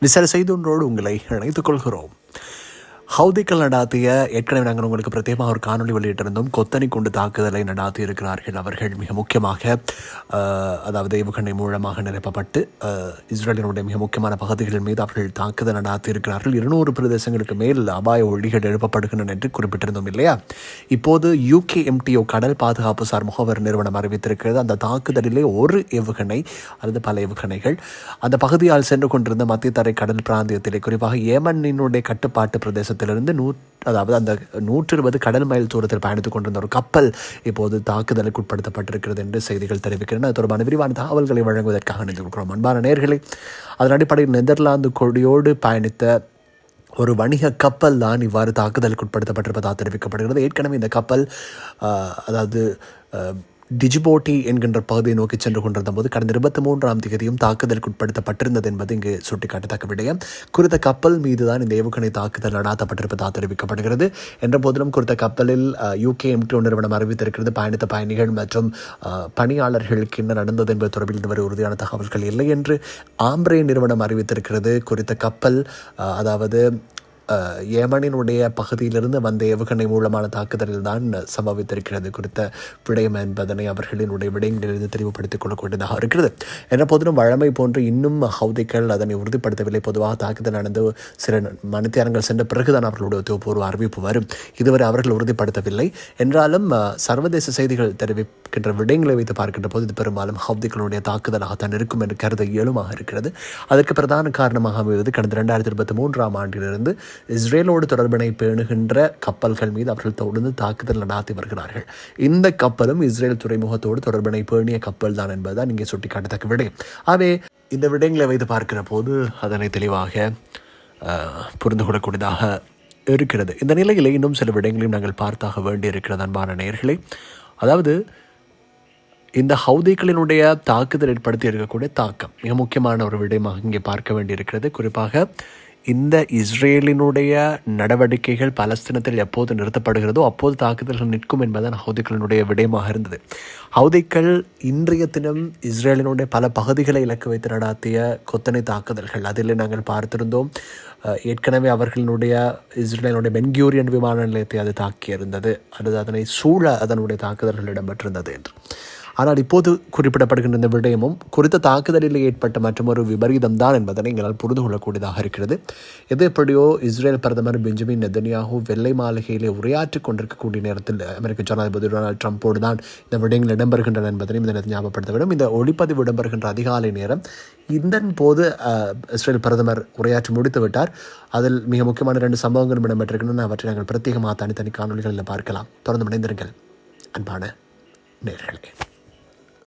விசார செய்தொன்றோடு உங்களை இணைத்துக் கொள்கிறோம். ஹவுதிக்கள் நடாத்திய ஏற்கனவே நாங்கள் உங்களுக்கு பிரத்யேகமாக ஒரு காணொலி வெளியிட்டிருந்தோம். கொத்தனை கொண்டு தாக்குதலை நடாத்தி இருக்கிறார்கள் அவர்கள். மிக முக்கியமாக அதாவது ஏவுகணை மூலமாக நிரப்பப்பட்டு இஸ்ரேலினுடைய மிக முக்கியமான பகுதிகள் மீது அவர்கள் தாக்குதல் நடாத்தி இருக்கிறார்கள். இருநூறு பிரதேசங்களுக்கு மேல் அபாய ஒழிகள் எழுப்பப்படுகின்றன என்று குறிப்பிட்டிருந்தோம் இல்லையா? இப்போது யூகே எம்டிஓ கடல் பாதுகாப்பு சார் முகவர் நிறுவனம் அறிவித்திருக்கிறது. அந்த தாக்குதலிலே ஒரு ஏவுகணை அல்லது பல ஏவுகணைகள் அந்த பகுதியால் சென்று கொண்டிருந்த மத்திய தரை கடல் பிராந்தியத்திலே குறிப்பாக ஏமனினுடைய கட்டுப்பாட்டு பிரதேசத்தில் இருந்து நூ அதாவது அந்த நூற்று இருபது கடல் மைல் தூரத்தில் பயணித்துக் கொண்டிருந்த ஒரு கப்பல் இப்போது தாக்குதலுக்கு உட்படுத்தப்பட்டிருக்கிறது என்று செய்திகள் தெரிவிக்கின்றன. அது தொடர்பான விரிவான தகவல்களை வழங்குவதற்காக நினைத்து கொடுக்கிறோம் அன்பான நேர்களை அதன் அடிப்படையில் நெதர்லாந்து கொடியோடு பயணித்த ஒரு வணிக கப்பல் தான் இவ்வாறு தாக்குதலுக்கு உட்படுத்தப்பட்டிருப்பதாக தெரிவிக்கப்படுகிறது. ஏற்கனவே இந்த கப்பல் அதாவது டிஜிபோட்டி என்கின்ற பகுதியை நோக்கி சென்று கொண்டிருந்த போது கடந்த இருபத்தி மூன்றாம் தேதியும் தாக்குதலுக்கு உட்படுத்தப்பட்டிருந்தது என்பது இங்கு சுட்டிக்காட்டத்தக்க விடயம் குறித்த கப்பல் மீது தான் இந்த ஏவுகணை தாக்குதல் நடாத்தப்பட்டிருப்பதாக தெரிவிக்கப்படுகிறது. என்ற போதிலும் குறித்த கப்பலில் யூகே எம்டி நிறுவனம் அறிவித்திருக்கிறது பயணித்த பயணிகள் மற்றும் பணியாளர்களுக்கு என்ன நடந்தது என்பது தொடர்பில் இதுவரை உறுதியான தகவல்கள் இல்லை என்று ஆம்ரே நிறுவனம் அறிவித்திருக்கிறது. குறித்த கப்பல் அதாவது ஏமனினுடைய பகுதியிலிருந்து வந்த ஏவுகணை மூலமான தாக்குதலில் தான் சம்பவித்திருக்கிறது குறித்த விடயம் என்பதனை அவர்களினுடைய விடயங்களிலிருந்து தெளிவுபடுத்திக் கொள்ளக்கூடியதாக இருக்கிறது. என்ற போதிலும் வழமை போன்று இன்னும் ஹவுதிகள் அதனை உறுதிப்படுத்தவில்லை. பொதுவாக தாக்குதல் நடந்து சில மணித்தியாரங்கள் சென்ற பிறகுதான் அவர்களுடைய உத்தியோகபூர்வ அறிவிப்பு வரும். இதுவரை அவர்கள் உறுதிப்படுத்தவில்லை. என்றாலும் சர்வதேச செய்திகள் தெரிவிக்கின்ற விடயங்களை வைத்து பார்க்கின்ற போது இது பெரும்பாலும் ஹவுதிகளுடைய தாக்குதலாகத்தான் இருக்கும் என்று கருத இயலுமாக இருக்கிறது. அதற்கு பிரதான காரணமாக அமைவது கடந்த ரெண்டாயிரத்தி இருபத்தி மூன்றாம் ஆண்டிலிருந்து இஸ்ரேலோடு தொடர்பினை பேணுகின்ற கப்பல்கள் மீது அவர்கள் தொடர்ந்து தாக்குதல் நடாத்தி வருகிறார்கள். இந்த கப்பலும் இஸ்ரேல் துறைமுகத்தோடு தொடர்பினை பேணிய கப்பல் தான் என்பதுதான் இங்கே சுட்டிக்காட்டத்தக்க விடயம் ஆகவே இந்த விடயங்களை வைத்து பார்க்கிற போது அதனை தெளிவாக புரிந்து கொள்ளக்கூடியதாக இருக்கிறது. இந்த நிலையில் இன்னும் சில விடயங்களையும் நாங்கள் பார்த்தாக வேண்டி இருக்கிறது அன்பான நேயர்களே. அதாவது இந்த ஹவுதிகளினுடைய தாக்குதல் ஏற்படுத்தி இருக்கக்கூடிய தாக்கம் மிக முக்கியமான ஒரு விடயமாக இங்கே பார்க்க வேண்டியிருக்கிறது. குறிப்பாக இந்த இஸ்ரேலினுடைய நடவடிக்கைகள் பலஸ்தீனத்தில் எப்போது நிறுத்தப்படுகிறதோ அப்போது தாக்குதல்கள் நிற்கும் என்பதுதான் ஹவுதிகளினுடைய விடயமாக இருந்தது. ஹவுதிக்கள் இன்றைய தினம் இஸ்ரேலினுடைய பல பகுதிகளை இலக்கு வைத்து நடாத்திய கொத்தனை தாக்குதல்கள். அதில் நாங்கள் பார்த்திருந்தோம் ஏற்கனவே அவர்களினுடைய இஸ்ரேலினுடைய பென்கியூரியன் விமான நிலையத்தை அது தாக்கியிருந்தது. அல்லது அதனை சூழ அதனுடைய தாக்குதல்கள் இடம்பெற்றிருந்தது என்று. ஆனால் இப்போது குறிப்பிடப்படுகின்ற இந்த விடயமும் குறித்த தாக்குதலில் ஏற்பட்ட மற்றொரு விபரீதம் தான் என்பதனை எங்களால் புரிந்து கொள்ளக்கூடியதாக இருக்கிறது. எது எப்படியோ இஸ்ரேல் பிரதமர் பெஞ்சமின் நெதன்யாகு வெள்ளை மாளிகையிலே உரையாற்றிக் கொண்டிருக்கக்கூடிய நேரத்தில் அமெரிக்க ஜனாதிபதி டொனால்ட் ட்ரம்ப்போடு தான் இந்த விடயங்கள் இடம்பெறுகின்றன என்பதனையும் இந்த நேரத்தில் ஞாபகப்படுத்த வேண்டும். இந்த ஒளிப்பதிவு இடம்பெறுகின்ற அதிகாலை நேரம் இதன் போது இஸ்ரேல் பிரதமர் உரையாற்றி முடித்து விட்டார். அதில் மிக முக்கியமான ரெண்டு சம்பவங்களும் இடம்பெற்றிருக்கின்றன. அவற்றை நாங்கள் பிரத்யேகமாக தனித்தனி காணொலிகளில் பார்க்கலாம். தொடர்ந்து இணைந்திருங்கள். அன்பான நேர்களே